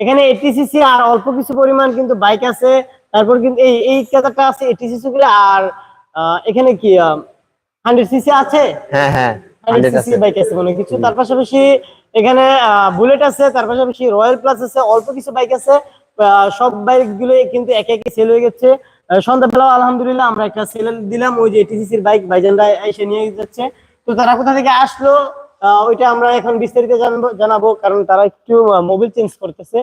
এখানে এটিসিসি আর অল্প কিছু পরিমাণ কিন্তু বাইক আছে। তারপর কিন্তু এই এই কাতারটা আছে এটিসিসি গুলো আর এখানে কি হান্ড্রেড সিসি আছে? হ্যাঁ হ্যাঁ বাইক আছে। মনে কিছু। তার পাশাপাশি এখানে বুলেট আছে তার পাশাপাশি রয়্যাল প্লাস আছে অল্প কিছু বাইক আছে। সব বাইকগুলো কিন্তু একে একে সেল হয়ে গেছে। আহ, সন্ধ্যাবেলাও আলহামদুলিল্লাহ আমরা একটা সেল দিলাম। ওই যে এটিসিসির বাইক ভাইজানরা এসে নিয়ে যাচ্ছে। তো তারা কোথা থেকে আসলো? ওইটা আমরা এখন বিস্তারিত জানাব কারণ তারা একটু মোবিল চেঞ্জ করতেছে।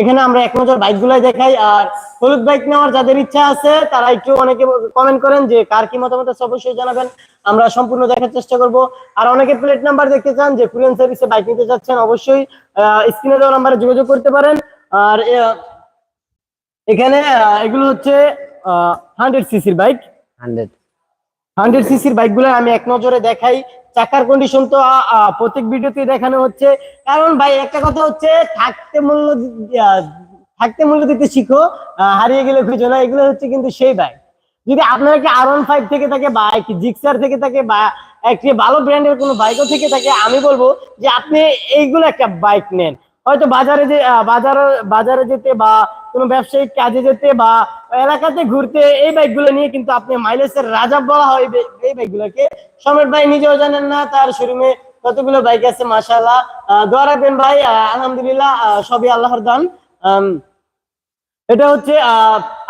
এখানে আমরা এক নজর বাইক গুলাই দেখাই, আর হলুদ বাইক নেওয়ার যাদের ইচ্ছা আছে, তারা একটু অনেকে কমেন্ট করেন যে কার কি মতামত অবশ্যই জানাবেন। আমরা সম্পূর্ণ দেখার চেষ্টা করব। আর অনেকে প্লেট নাম্বার দেখতে চান, যে কুরিয়ান সার্ভিসে বাইক নিতে যাচ্ছেন, অবশ্যই স্ক্রিনে দেওয়া নাম্বারে যোগাযোগ করতে পারেন। আর এখানে এগুলো হচ্ছে হান্ড্রেড সিসির বাইক হান্ড্রেড হান্ড্রেড সিসির বাইকগুলো আমি এক নজরে দেখাই। চাকার কন্ডিশন তো প্রত্যেক ভিডিওতে দেখানো হচ্ছে। কারণ ভাই, একটা কথা হচ্ছে, থাকতে মূল্য থাকতে মূল্য দিতে শিখো হারিয়ে গেলে খুঁজো না, এগুলো হচ্ছে কিন্তু সেই বাইক যদি আপনার একটা আর ওয়ান ফাইভ থেকে থাকে বা একটি জিক্সার থেকে থাকে বা একটি ভালো ব্র্যান্ডের কোনো বাইকও থেকে থাকে, আমি বলব যে আপনি এইগুলো একটা বাইক নেন। হয়তো বাজারে যে বাজারে বাজারে যেতে বা কোনো ব্যবসায়িক কাজে যেতে বা এলাকাতে ঘুরতে এই বাইকগুলো নিয়ে কিন্তু আপনি মাইলেজের রাজা বলা হয় এই বাইকগুলোকে সম্রাট ভাই নিজেও জানেন না তার শোরুমে কতগুলো বাইক আছে মাশাআল্লাহ। আহ, দোয়া রাখবেন ভাই আলহামদুলিল্লাহ সবই আল্লাহর দান। এটা হচ্ছে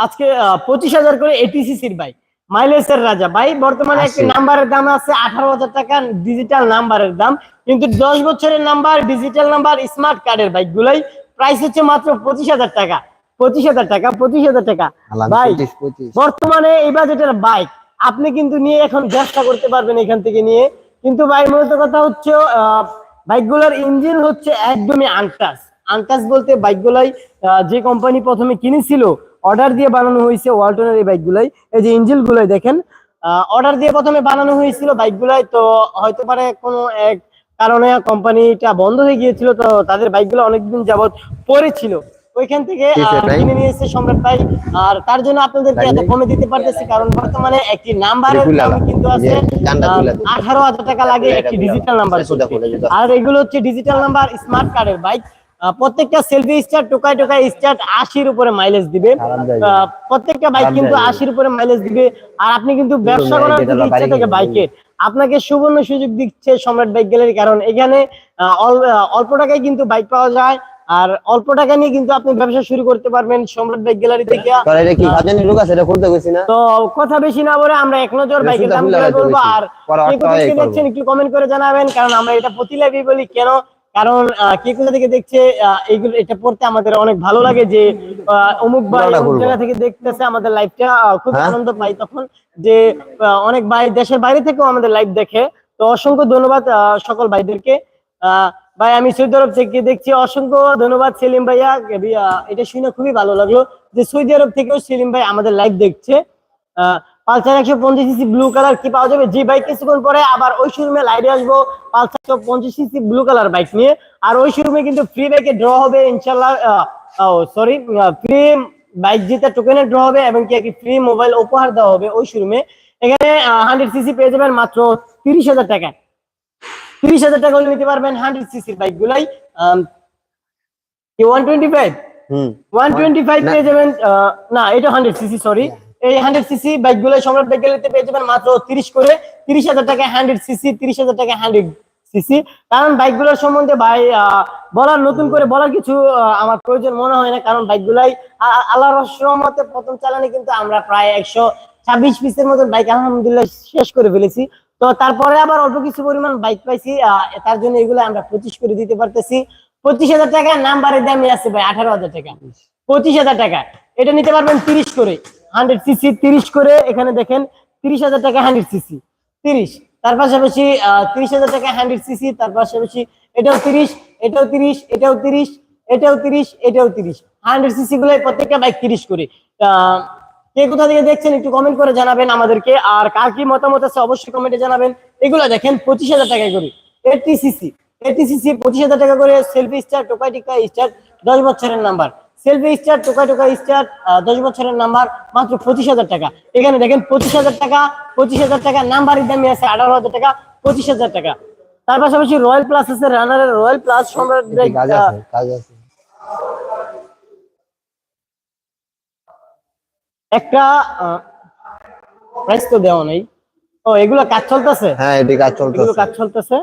আজকে পঁচিশ হাজার করে এটিসিসির বাইক মাইলেজের রাজা। ভাই বর্তমানে একটি। নাম্বারের দাম আছে আঠারো হাজার টাকা ডিজিটাল নাম্বারের দাম। কিন্তু দশ বছরের নাম্বার ডিজিটাল নাম্বার স্মার্ট কার্ডের বাইক গুলাই প্রাইস হচ্ছে মাত্র পঁচিশ হাজার টাকা। পঁচিশ হাজার টাকা পঁচিশ হাজার টাক। ভাই বর্তমানে এই বাজেটের বাইক আপনি কিন্তু নিয়ে এখন ব্যবসা করতে পারবেন এখান থেকে নিয়ে। কিন্তু ভাই মূলত কথা হচ্ছে বাইকগুলোর ইঞ্জিন হচ্ছে একদমই আনটাস আনটাস বলতে বাইকগুলাই আহ, যে কোম্পানি প্রথমে কিনেছিল অর্ডার দিয়ে বানানো হয়েছে ওয়ালটনের এই বাইকগুলাই। এই যে ইঞ্জিন গুলাই দেখেন অর্ডার দিয়ে প্রথমে বানানো হয়েছিল বাইকগুলাই তো হয়তো পারে কোনো এক কারণে কোম্পানিটা বন্ধ হয়ে গিয়েছিল তো তাদের বাইকগুলো অনেকদিন যাবত পড়েছিল ওইখান থেকে। কিনে নিয়ে এসেছে সম্রাট ভাই আর তার জন্য আপনাদেরকে এত কমে দিতে পারতেছি কারণ বর্তমানে একটি নাম্বারের দাম কিন্তু আছে। আঠারো হাজার টাকা লাগে একটি ডিজিটাল নাম্বার। আর এগুলো হচ্ছে ডিজিটাল নাম্বার স্মার্ট কার্ডের বাইক প্রত্যেকটা সেলফি স্টার্ট টোকাই টোকাই স্টার্ট আশির উপরে মাইলেজ দিবে। প্রত্যেকটা বাইক কিন্তু আশির উপরে মাইলেজ দিবে। আর আপনি কিন্তু ব্যবসা করার ইচ্ছা থাকে। বাইকের আপনাকে সুবর্ণ সুযোগ দিচ্ছে সম্রাট বাইক গ্যালারি কারণ এখানে অল্প টাকায় কিন্তু বাইক পাওয়া যায়। আর অল্প টাকা নিয়ে কিন্তু আপনি ব্যবসা শুরু করতে পারবেন সম্রাট বাইক গ্যালারি থেকে। তো কথা বেশি না বলে আমরা এক নজর বাইকের দাম বলব আর। দেখছেন একটু কমেন্ট করে জানাবেন কারণ আমরা এটা প্রতি লাইভে বলি। কেন? কারণ কে কোথা থেকে দেখছে এইগুলো এটা পড়তে আমাদের অনেক ভালো লাগে যে অমুক ভাই অমুক জায়গা থেকে দেখতেছে আমাদের লাইভটা খুব হ্যাঁ? আনন্দ পাই তখন যে অনেক ভাই দেশের বাইরে থেকেও আমাদের লাইভ দেখে। তো অসংখ্য ধন্যবাদ আহ, সকল ভাইদেরকে। আহ, ভাই আমি সৌদি আরব থেকে দেখছি অসংখ্য ধন্যবাদ সেলিম ভাইয়া। এটা শুনে খুবই ভালো লাগল যে সৌদি আরব থেকেও সেলিম ভাই আমাদের লাইভ দেখছে। আহ, পালসার একশো পঞ্চাশ সিসি ব্লু কালার কি পাওয়া যাবে? জি বাইক কিছুক্ষণ পরে আবার ওই শোরুমে লাইভে আসব পালসার একশো পঞ্চাশ সিসি ব্লু কালার বাইক নিয়ে। আর ওই শোরুমে কিন্তু ফ্রি বাইকে ড্র হবে ইনশাল্লাহ সরি ফ্রি বাইক জিতে টোকেনের ড্র হবে এবং কি একটি ফ্রি মোবাইল উপহার দেওয়া হবে ওই শোরুমে এখানে হান্ড্রেড সিসি পেয়ে যাবেন মাত্র তিরিশ হাজার টাকা। তিরিশ হাজার টাকা হলে নিতে পারবেন হান্ড্রেড সিসির বাইক গুলাই। One twenty five hmm. One twenty five পেয়ে যাবেন না এটা হান্ড্রেড সিসি সরি এই হান্ড্রেড সিসি বাইকগুলো সম্রাট বাইক গ্যালারিতে পেয়ে যাবেন মাত্র তিরিশ করে। তিরিশ হাজার টাকা হান্ড্রেড সিসি তিরিশ হাজার টাকা হান্ড্রেড সিসি কারণ বাইকগুলোর সম্বন্ধে ভাই বলার, নতুন করে বলার কিছু আমার প্রয়োজন মনে হয় না। কারণ বাইক গুলাই আল্লাহ রহমতে প্রথম চালানে কিন্তু আমরা প্রায় একশো ছাব্বিশ পিসের মতন বাইক আলহামদুলিল্লাহ শেষ করে ফেলেছি। তো তারপরে আবার অল্প কিছু পরিমাণ বাইক পাইছি তার জন্য এগুলো আমরা পঁচিশ করে দিতে পারতেছি। পঁচিশ হাজার টাকা নাম্বারের দামই আছে ভাই, আঠারো হাজার টাকা। পঁচিশ হাজার টাকা। এটা নিতে পারবেন তিরিশ করে। হান্ড্রেড সিসি তিরিশ করে এখানে দেখেন তিরিশ হাজার টাকা হান্ড্রেড সিসি তিরিশ, তার পাশাপাশি তিরিশ হাজার টাকা হান্ড্রেড সিসি তার পাশাপাশি এটাও তিরিশ এটাও তিরিশ এটাও তিরিশ এটাও তিরিশ এটাও তিরিশ। হান্ড্রেড সিসি গুলো প্রত্যেকটা বাইক তিরিশ করে। কে কোথা থেকে দেখছেন একটু কমেন্ট করে জানাবেন আমাদেরকে। আর কার কি মতামত আছে অবশ্যই কমেন্টে জানাবেন। এগুলো দেখেন পঁচিশ হাজার টাকা করে। এইটি সিসি এইটি সিসি পঁচিশ হাজার টাকা করে সেলফি স্টার টোকাই টিকা স্টার দশ বছরের নাম্বার সেলফি স্টার টোকা টোকা স্টার দশ বছরের নাম্বার মাত্র পঁচিশ হাজার টাকা। এখানে দেখেন পঁচিশ হাজার টাকা পঁচিশ হাজার টাকা নাম্বারের দামি আছে আঠারো হাজার টাকা পঁচিশ হাজার টাকা। তার পাশাপাশি রয়্যাল প্লাস আছে রানারের রয়্যাল প্লাস একটা প্রাইস তো দেওয়া নেই। ও এগুলো কাজ চলতেছে? হ্যাঁ এটি কাজ চলতেছে। কাজ চলতেছে?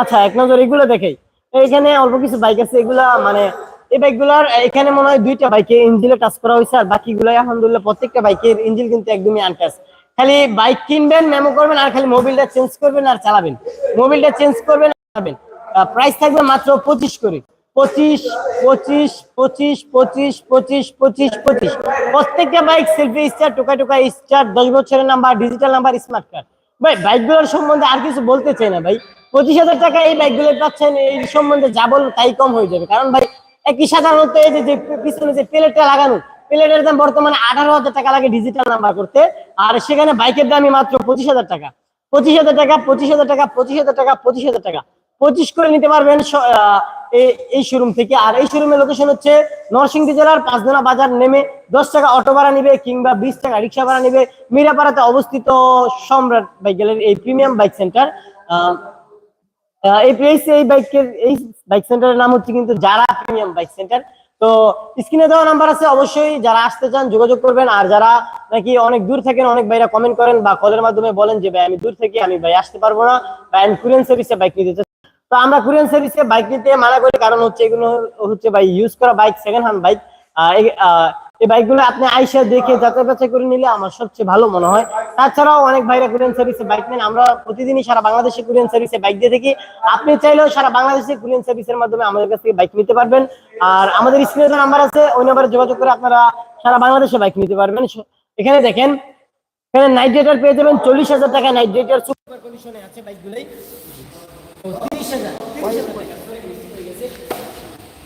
আচ্ছা এক নজর এগুলো দেখে এইখানে অল্প কিছু বাইক আছে এগুলা মানে এই বাইকগুলোর, এখানে মনে হয় দুইটা বাইকে ইঞ্জিলে টাচ করা হয়েছে আর বাকিগুলো আলহামদুলিল্লাহ প্রত্যেকটা বাইকের ইঞ্জিন কিন্তু একদমই আনটাচ খালি বাইক কিনবেন মেমো করবেন আর খালি মোবিলটা চেঞ্জ করবেন আর চালাবেন। মোবিলটা চেঞ্জ করবেন আর চালাবেন। প্রাইস থাকবে মাত্র পঁচিশ করে। পঁচিশ পঁচিশ পঁচিশ পঁচিশ পঁচিশ পঁচিশ পঁচিশ। প্রত্যেকটা বাইক সেলফি স্টার টোকা টোকা স্টার দশ বছরের number digital number smart card ভাই, বাইকগুলোর সম্বন্ধে আর কিছু বলতে চাই না ভাই। পঁচিশ হাজার টাকা এই বাইকগুলো পাচ্ছেন, এই সম্বন্ধে যা বলব তাই কম হয়ে যাবে। কারণ ভাই একই সাধারণত এই যে পিছনে যে প্লেটটা লাগানো প্লেটের দাম বর্তমানে আঠারো হাজার টাকা লাগে ডিজিটাল নাম্বার করতে। আর সেখানে বাইকের দামই মাত্র পঁচিশ হাজার টাকা। পঁচিশ হাজার টাকা, পঁচিশ হাজার টাকা, পঁচিশ হাজার টাকা, পঁচিশ হাজার টাকা। পঁচিশ করে নিতে পারবেন এই শোরুম থেকে। আর এই শোরুমের লোকেশন হচ্ছে নরসিংদী জেলার পাঁচদোনা বাজার। নেমে দশ টাকা অটো ভাড়া নিবে কিংবা বিশ টাকা রিক্সা ভাড়া নিবে। মিরাপাড়াতে অবস্থিত সম্রাট বাইক গ্যালারি এই প্রিমিয়াম বাইক সেন্টার এই এই বাইক নাম হচ্ছে যারা তো নাম্বার আছে, অবশ্যই যারা আসতে চান যোগাযোগ করবেন। আর যারা নাকি অনেক দূর অনেক ভাইরা কমেন্ট করেন বা কলের মাধ্যমে বলেন যে, ভাই, আমি দূর থেকে, আমি ভাই আসতে পারব না। সার্ভিসে বাইক তো আমরা কুরিয়ান সার্ভিসে বাইক নিতে মানা করি। কারণ হচ্ছে, এগুলো হচ্ছে ভাই ইউজ করা বাইক সেকেন্ড হ্যান্ড বাইক এই বাইকগুলো আপনি আইসা দেখে যাচাই বাছাই করে নিলে আমার সবচেয়ে ভালো মনে হয়। তাছাড়াও অনেক ভাইরা কুরিয়ান সার্ভিসে বাইক নেন। আমরা প্রতিদিনই সারা বাংলাদেশে কুরিয়ান সার্ভিসে বাইক দিয়ে থাকি। আপনি চাইলেও সারা বাংলাদেশে কুরিয়ান সার্ভিসের মাধ্যমে আমাদের কাছ থেকে বাইক নিতে পারবেন। আর আমাদের স্ক্রিনে যে নাম্বার আছে, ওই নাম্বারে যোগাযোগ করে আপনারা সারা বাংলাদেশে বাইক নিতে পারবেন। এখানে দেখেন, এখানে নাইট রেটার পেয়ে যাবেন চল্লিশ হাজার টাকা। নাইট রেটার সুপার কন্ডিশনে আছে বাইকগুলোই তিরিশ হাজার।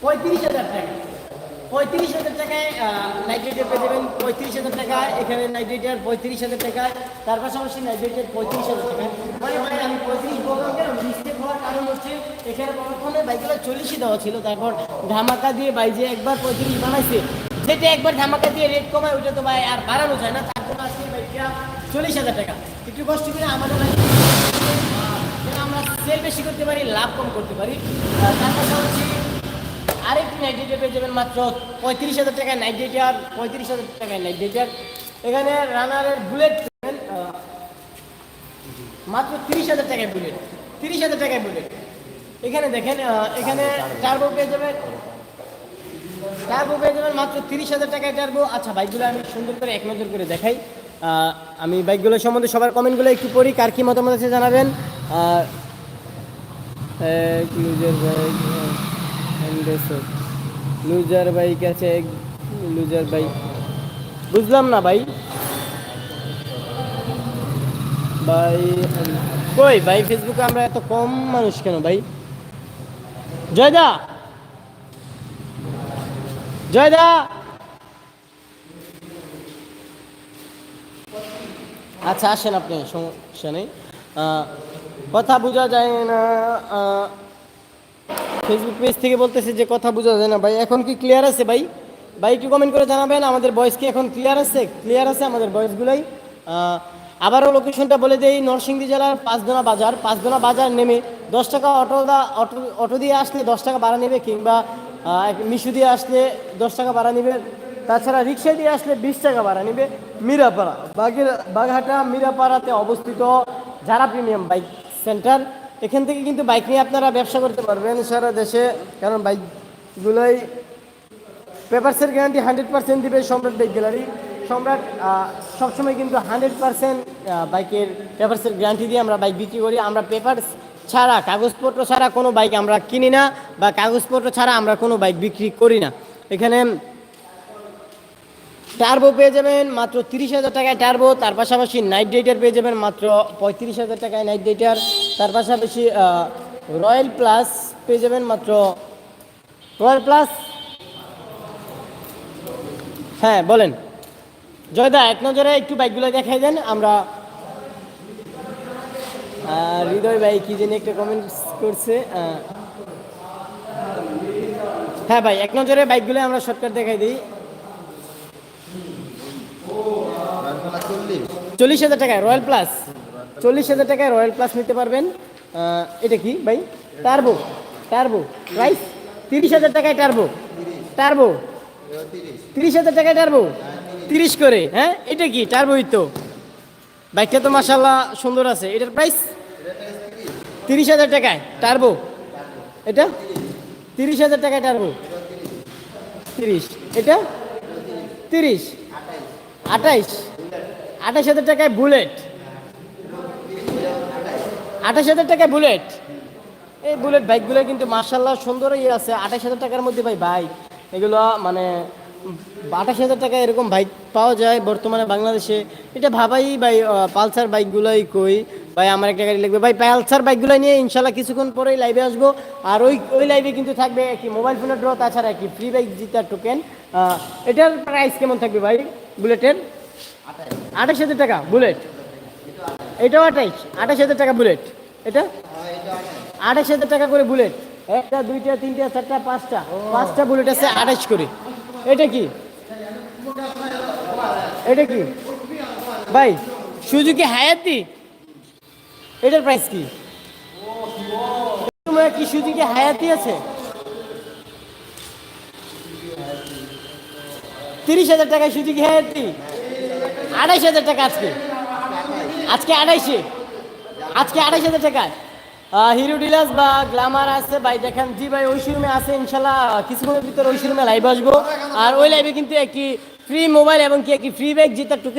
পঁয়ত্রিশ হাজার টাকা। পঁয়ত্রিশ হাজার টাকায় নাইট রেটার পেয়ে যাবেন। পঁয়ত্রিশ হাজার টাকা, এখানে নাইট রেটার পঁয়ত্রিশ হাজার টাকা। তার পাশাপাশি নাইট রেটার পঁয়ত্রিশ হাজার টাকা। মানে ভাই, আমি পঁয়ত্রিশ বললাম কেন? মিস্টেক হওয়ার কারণ হচ্ছে, এখানে প্রথমে বাইকগুলো চল্লিশই দেওয়া ছিল। তারপর ধামাকা দিয়ে বাই যে একবার পঁয়ত্রিশ বানাইছে, যেটা একবার ধামাকা দিয়ে রেট কমায়, ওটা তো ভাই আর বাড়ানো যায় না। তার জন্য আজকে বাইকটা চল্লিশ হাজার টাকা। একটু কষ্ট করে আমাদের বাইক আমরা সেল বেশি করতে পারি, লাভ কম করতে পারি। তার পাশাপাশি আরেকটি নাইট রেটার পেয়ে যাবেন মাত্র পঁয়ত্রিশ হাজার টাকায় নাইট রেটার পঁয়ত্রিশ হাজার টাকায় নাইট রেটার এখানে রানারের বুলেট মাত্র তিরিশ হাজার টাকায় বুলেট তিরিশ হাজার টাকায় বুলেট এখানে দেখেন এখানে টার্বো পেয়ে যাবেন। টার্বো পেয়ে যাবেন মাত্র তিরিশ হাজার টাকায় টার্বো আচ্ছা বাইকগুলো আমি সুন্দর করে এক নজর করে দেখাই। আমি বাইকগুলো সম্বন্ধে সবার কমেন্টগুলো একটু পড়ি, কার কি মতামত আছে জানাবেন। আর লুজার লুজার বাইক আছে লুজার বাইক বুঝলাম না ভাই। ভাই, কই ভাই, ফেসবুকে আমরা এত কম মানুষ কেন ভাই? জয়দা! জয়দা! আচ্ছা আসেন আপনি, সমস্যা নেই। কথা বোঝা যায় না ফেসবুক পেজ থেকে বলতেছে যে কথা বোঝা যায় না। ভাই, এখন কি ক্লিয়ার আছে ভাই? ভাই, একটু কমেন্ট করে জানাবেন, আমাদের ভয়েস কি এখন ক্লিয়ার আছে? ক্লিয়ার আছে আমাদের ভয়েসগুলোই আবারও লোকেশনটা বলে দেই, নরসিংদী জেলার পাঁচদোনা বাজার। পাঁচদোনা বাজার নেমে দশ টাকা অটো দা অটো অটো দিয়ে আসলে দশ টাকা ভাড়া নেবে, কিংবা মিশু দিয়ে আসলে দশ টাকা ভাড়া নেবে। তাছাড়া রিক্সা দিয়ে আসলে বিশ টাকা ভাড়া নেবে মিরাপাড়া। বাগের, বাগহাটা, মিরাপাড়াতে অবস্থিত যারা প্রিমিয়াম বাইক সেন্টার এখান থেকে কিন্তু বাইক নিয়ে আপনারা ব্যবসা করতে পারবেন সারা দেশে, কারণ বাইকগুলোই পেপারসের গ্যারান্টি হান্ড্রেড পার্সেন্ট দিবে সম্রাট বাইক গ্যালারি। সম্রাট সবসময় কিন্তু হান্ড্রেড পার্সেন্ট বাইকের পেপারসের গ্যারান্টি দিয়ে আমরা বাইক বিক্রি করি। আমরা পেপার ছাড়া, কাগজপত্র ছাড়া কোনো বাইক আমরা কিনি না বা কাগজপত্র ছাড়া আমরা কোনো বাইক বিক্রি করি না। এখানে টার্বো পেয়ে যাবেন, মাত্র তিরিশ হাজার টাকায় টার্বো তার পাশাপাশি নাইট ডেটার পেয়ে যাবেন, মাত্র পঁয়ত্রিশ হাজার টাকায় নাইট ডেটার তার পাশাপাশি রয়্যাল প্লাস পেয়ে যাবেন মাত্র রয়্যাল প্লাস হ্যাঁ বলেন। জয়দা এক নজরে একটু বাইকগুলো দেখাই দেন আমরা হৃদয় ভাই কি জানি একটা কমেন্টস করছে হ্যাঁ ভাই এক নজরে বাইকগুলো আমরা শর্টকাট দেখাই দিই। চল্লিশ। হাজার টাকায় রয়্যাল প্লাস চল্লিশ হাজার টাকায় রয়্যাল প্লাস নিতে পারবেন। এটা কি ভাই? টার্বো টার্বো প্রাইস তিরিশ হাজার টাকায় টার্বো টার্বো তিরিশ হাজার টাকায় টার্বো তিরিশ করে হ্যাঁ? এটা কি? টার্বোই তো। বাইকটা তো মাসাল্লাহ সুন্দর আছে। এটার প্রাইস তিরিশ হাজার টাকায় টার্বো এটা? তিরিশ হাজার টাকায় টার্বো তিরিশ। এটা? তিরিশ। আঠাইশ। আঠাশ হাজার টাকায় বুলেট আঠাশ হাজার টাকা বুলেট। এই বুলেট বাইকগুলো কিন্তু মার্শাল্লাহ সুন্দরই আছে। আঠাশ হাজার টাকার মধ্যে ভাই বাইক। এগুলো মানে আঠাশ হাজার টাকা এরকম বাইক পাওয়া যায় বর্তমানে বাংলাদেশে। এটা ভাবাই ভাই পালসার বাইকগুলোই কই। ভাই, আমার একটা গাড়ি লাগবে। ভাই, পালসার বাইকগুলো নিয়ে ইনশাল্লাহ কিছুক্ষণ পরেই লাইভে আসব। আর ওই ওই লাইভে কিন্তু থাকবে কি মোবাইল ফোনের ড্র তাছাড়া কি ফ্রি বাইক জিতার টোকেন এটার প্রাইস কেমন থাকবে ভাই বুলেটের? আঠাশ হাজার টাকা, বুলেট। এটাও আঠাইশ আঠাশ হাজার টাকা বুলেট এটা? আঠাশ হাজার টাকা করে বুলেট একটা দুইটা তিনটা চারটা পাঁচটা। পাঁচটা বুলেট আছে আঠাশ করে। এটা কি? এটা কি? ভাই সুজুকি হায়াতি? এটার প্রাইস কি? কি সুজুকি হায়াতি আছে? তিরিশ হাজার টাকায় সুজুকি হায়াতি? আড়াইশ হাজার টাকা আজকে। আজকে আড়াইশে। আজকে আড়াইশ হাজার টাকায় হিরো ডিলার্স বা গ্লামার আছে, ভাই দেখেন, জি ভাই, ওই শোরুমে আছে, ইনশাল্লাহ, কিছুক্ষণের ভিতরে ওই শোরুমে লাইভ আসব। আর ওই লাইভে কিন্তু একটি ফ্রি মোবাইল এবং কি একটি ফ্রি ব্যাগ জিতার টোকেন